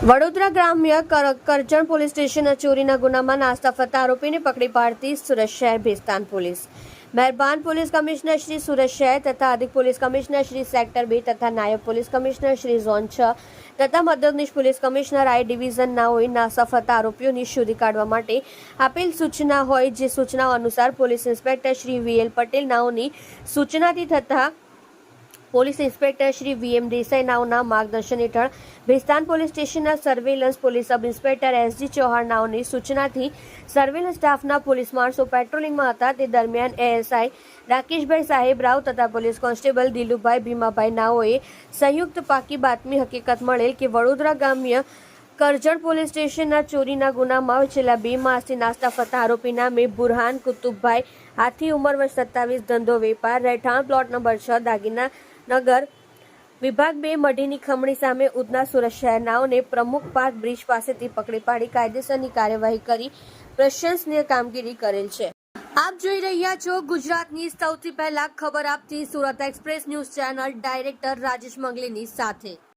વડોદરા ગ્રામ્ય કર- કરજણ પોલીસ સ્ટેશનના ચોરીના ગુનામાં નાસ્તા ફરતા આરોપીને પકડી પાડતી સુરત શહેર ભેસ્તાન પોલીસ. મહેરબાન પોલીસ કમિશનર શ્રી સુરત શહેર તથા અધિક પોલીસ કમિશનર શ્રી સેક્ટર બે તથા નાયબ પોલીસ કમિશનર શ્રી ઝોન છ તથા મદદનીશ પોલીસ કમિશનર આઈ ડિવિઝનના હોય નાસ્તા ફરતા આરોપીઓની શોધી કાઢવા માટે આપેલ સૂચના હોય જે સૂચનાઓ અનુસાર police inspector Shri VL Patel નાઓની સૂચનાથી થતા police inspector Shri VM Desai નાઓના માર્ગદર્શન હેઠળ ભેસ્તાન પોલીસ સ્ટેશનના surveillance police sub inspector SG Chauhan નાઓની સૂચનાથી સર્વેલન્સ સ્ટાફના પોલીસ માણસો પેટ્રોલિંગમાં હતા. તે દરમિયાન એએસઆઈ રાકેશભાઈ સાહેબ રાવ તથા પોલીસ કોન્સ્ટેબલ દિલુભાઈ ભીમાભાઈ નાઓએ સંયુક્ત પાકી બાતમી હકીકત મળેલ કે વડોદરા ગામ્ય કરજણ પોલીસ સ્ટેશનના ચોરીના ગુનામાં છેલ્લા બે માસથી નાસ્તા ફરતા આરોપી નામે બુરહાન કુતુબભાઈ. હાથી ઉંમર વર્ષ સત્તાવીસ, ધંધો વેપાર, રહેઠાણ પ્લોટ નંબર છ, દાગીના નગર. વિભાગ બે, મઢીની ખમણી સામે ઉધના સુરત શહેરનાઓને પ્રમુખ પાર્ક બ્રિજ પાસેથી પકડી પાડી કાયદેસરની કાર્યવાહી કરી પ્રશંસનીય કામગીરી કરેલ છે. આપ જોઈ રહ્યા છો ગુજરાતની સૌથી પહેલા ખબર આપતી Surat Express News channel director Rajesh મંગલીની સાથે.